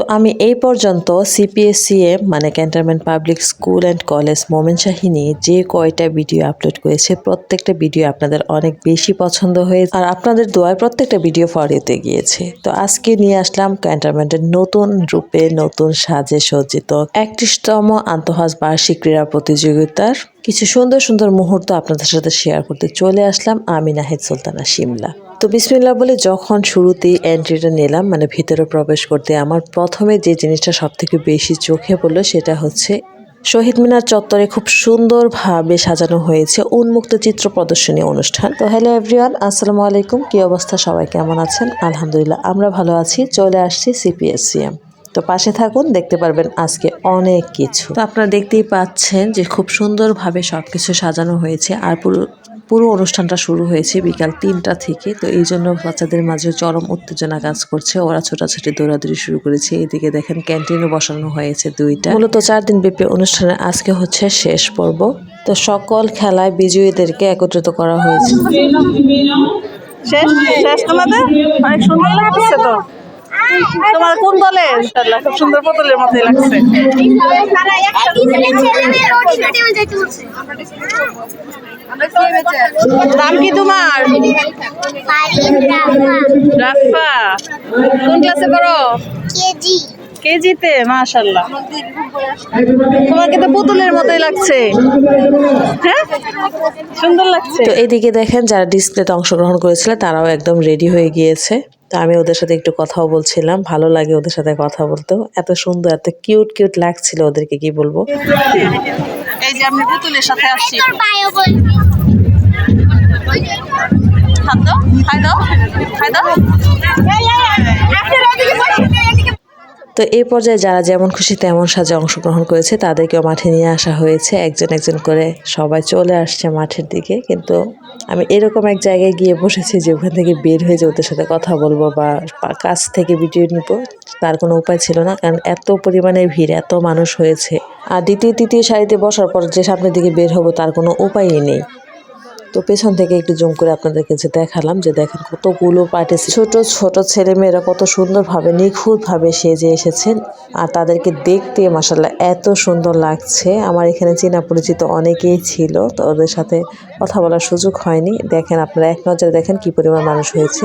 তো আমি এই পর্যন্ত সিপিএসসিএম মানে cantonment public school and college মোমেনশাহিনী যে কয়টা ভিডিও আপলোড করেছে, প্রত্যেকটা ভিডিও আপনাদের অনেক বেশি পছন্দ হয়েছে আর আপনাদের দোয়ায় প্রত্যেকটা ভিডিও ফরিয়েতে গিয়েছে। তো আজকে নিয়ে আসলাম ক্যান্টনমেন্টের নতুন রূপে নতুন সাজে সজ্জিত একত্রিশতম আন্তঃহাজ বার্ষিক ক্রীড়া প্রতিযোগিতার কিছু সুন্দর সুন্দর মুহূর্ত আপনাদের সাথে শেয়ার করতে চলে আসলাম আমি নাহিদ সুলতানা শিমলা। তো বিসমিল্লা বলে যখন শুরুতেই এন্ট্রিটা নিলাম মানে ভিতরে প্রবেশ করতে, আমার প্রথমে যে জিনিসটা সব থেকে বেশি চোখে পড়ল সেটা হচ্ছে শহীদ মিনার চত্বরে খুব সুন্দরভাবে সাজানো হয়েছে উন্মুক্ত চিত্র প্রদর্শনী অনুষ্ঠান। তো হ্যালো এভরিওয়ান আসসালামু আলাইকুম। কি অবস্থা? সবাই কেমন আছেন? আলহামদুলিল্লাহ, আমরা ভালো আছি। চলে আসছি সিপিএসসিএম তো পাশে থাকুন, দেখতে পারবেন আজকে অনেক কিছু। তো আপনারা দেখতেই পাচ্ছেন যে খুব সুন্দরভাবে সব কিছু সাজানো হয়েছে আর পুরো পুরো অনুষ্ঠানটা শুরু হয়েছে বিকাল তিনটা থেকে। তো এই জন্য বাচ্চাদের মাঝে চরম উত্তেজনা কাজ করছে। ওরা ছোটাছুটি দৌড়াদৌড়ি শুরু করেছে। এদিকে দেখেন ক্যান্টিনও বসানো হয়েছে দুইটা। মূলত চার দিন ব্যাপী অনুষ্ঠানে আজকে হচ্ছে শেষ পর্ব। তো সকল খেলায় বিজয়ীদেরকে একত্রিত করা হয়েছে। শেষ? শেষ তোমাদের? অনেক সুন্দর লাগছে তো। তোমার কোন দলে? ইনশাআল্লাহ খুব সুন্দর পুতুলের মতোই লাগছে। নাম কি তোমার? রাফা। কোন ক্লাসে পড়ো? কেজি। কেজিতে মাশাল্লাহ তোমাকে তো পুতুলের মতোই লাগছে। হ্যাঁ? সুন্দর লাগছে। তো এইদিকে দেখেন যারা ডিসপ্লেতে অংশগ্রহণ করেছিল তারাও একদম রেডি হয়ে গিয়েছে। তো আমি ওদের সাথে একটু কথাও বলছিলাম ভালো লাগে ওদের সাথে কথা বলতেও। এত সুন্দর এত কিউট কিউট লাগছিল ওদেরকে কি বলব? এই যে আমি পুতুলের সাথে আসছি। তোর বায়ো বলবি। তো এই পর্যায়ে যারা যেমন খুশি তেমন সাজে অংশগ্রহণ করেছে, তাদেরকেও মাঠে নিয়ে আসা হয়েছে। একজন একজন করে সবাই চলে আসছে মাঠের দিকে। কিন্তু আমি এরকম এক জায়গায় গিয়ে বসেছি যে ওখান থেকে বের হয়ে যে ওদের সাথে কথা বলব বা কাছ থেকে ভিডিও নিব, তার কোনো উপায় ছিল না। কারণ এত পরিমাণে ভিড়, এত মানুষ হয়েছে। আর দ্বিতীয়, তৃতীয় সারিতে বসার পর যে সামনের দিকে বের হব, তার কোনো উপায়ই নেই। তো পেছন থেকে একটু জুম করে আপনাদেরকে যে দেখালাম, যে দেখেন কতগুলো পার্টি ছোট ছোট ছেলেমেয়েরা কত সুন্দরভাবে, নিখুঁতভাবে সেজে এসেছেন। আর তাদেরকে দেখতে মাসাল্লাহ এত সুন্দর লাগছে। আমার এখানে চেনা পরিচিত অনেকেই ছিল, তো ওদের সাথে কথা বলার সুযোগ হয়নি। দেখেন আপনারা এক নজরে দেখেন কি পরিমাণ মানুষ হয়েছে।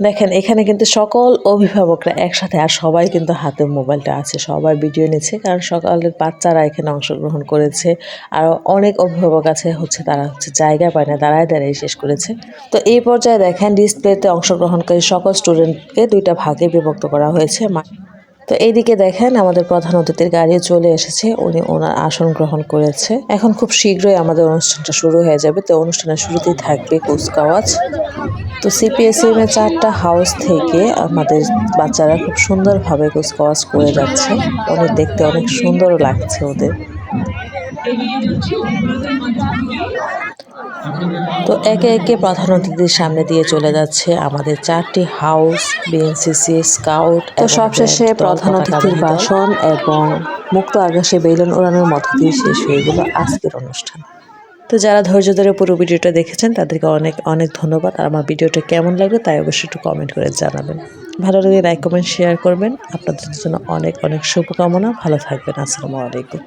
দেখেন, এখানে কিন্তু সকল অভিভাবকরা একসাথে, আর সবাই কিন্তু হাতে মোবাইলটা আছে, সবাই ভিডিও নিচ্ছে, কারণ সকালের বাচ্চারা এখানে অংশগ্রহণ করেছে, আর অনেক অভিভাবক আছে, হচ্ছে তারা হচ্ছে জায়গা পায় না দাঁড়ায় দাঁড়িয়ে শেষ করেছে। তো এই পর্যায়ে দেখেন ডিসপ্লেতে অংশগ্রহণকারী সকল স্টুডেন্টকে দুইটা ভাগে বিভক্ত করা হয়েছে তো এইদিকে দেখেন, আমাদের প্রধান অতিথির গাড়িও চলে এসেছে। উনি ওনার আসন গ্রহণ করেছে। এখন খুব শীঘ্রই আমাদের অনুষ্ঠানটা শুরু হয়ে যাবে। তো অনুষ্ঠানের শুরুতেই থাকবে কুচকাওয়াজ। তো সিপিএসএম এর চারটা হাউস থেকে আমাদের বাচ্চারা খুব সুন্দরভাবে কুচকাওয়াজ করে যাচ্ছে। অনেক দেখতে অনেক সুন্দরও লাগছে ওদের। তো একে একে প্রধান অতিথির সামনে দিয়ে চলে যাচ্ছে আমাদের চারটি হাউস বিএনসিসি স্কাউট তো সবশেষে প্রধান অতিথির ভাষণ এবং মুক্ত আকাশে বেলুন ওড়ানোর মধ্য দিয়ে শেষ হয়ে গেল আজকের অনুষ্ঠান। তো যারা ধৈর্য ধরে পুরো ভিডিওটা দেখেছেন তাদেরকে অনেক অনেক ধন্যবাদ। আর আমার ভিডিওটা কেমন লাগল তাই অবশ্যই একটু কমেন্ট করে জানাবেন। ভালো লাগে লাইক কমেন্ট শেয়ার করবেন। আপনাদের জন্য অনেক অনেক শুভকামনা। ভালো থাকবেন। আসসালামু আলাইকুম।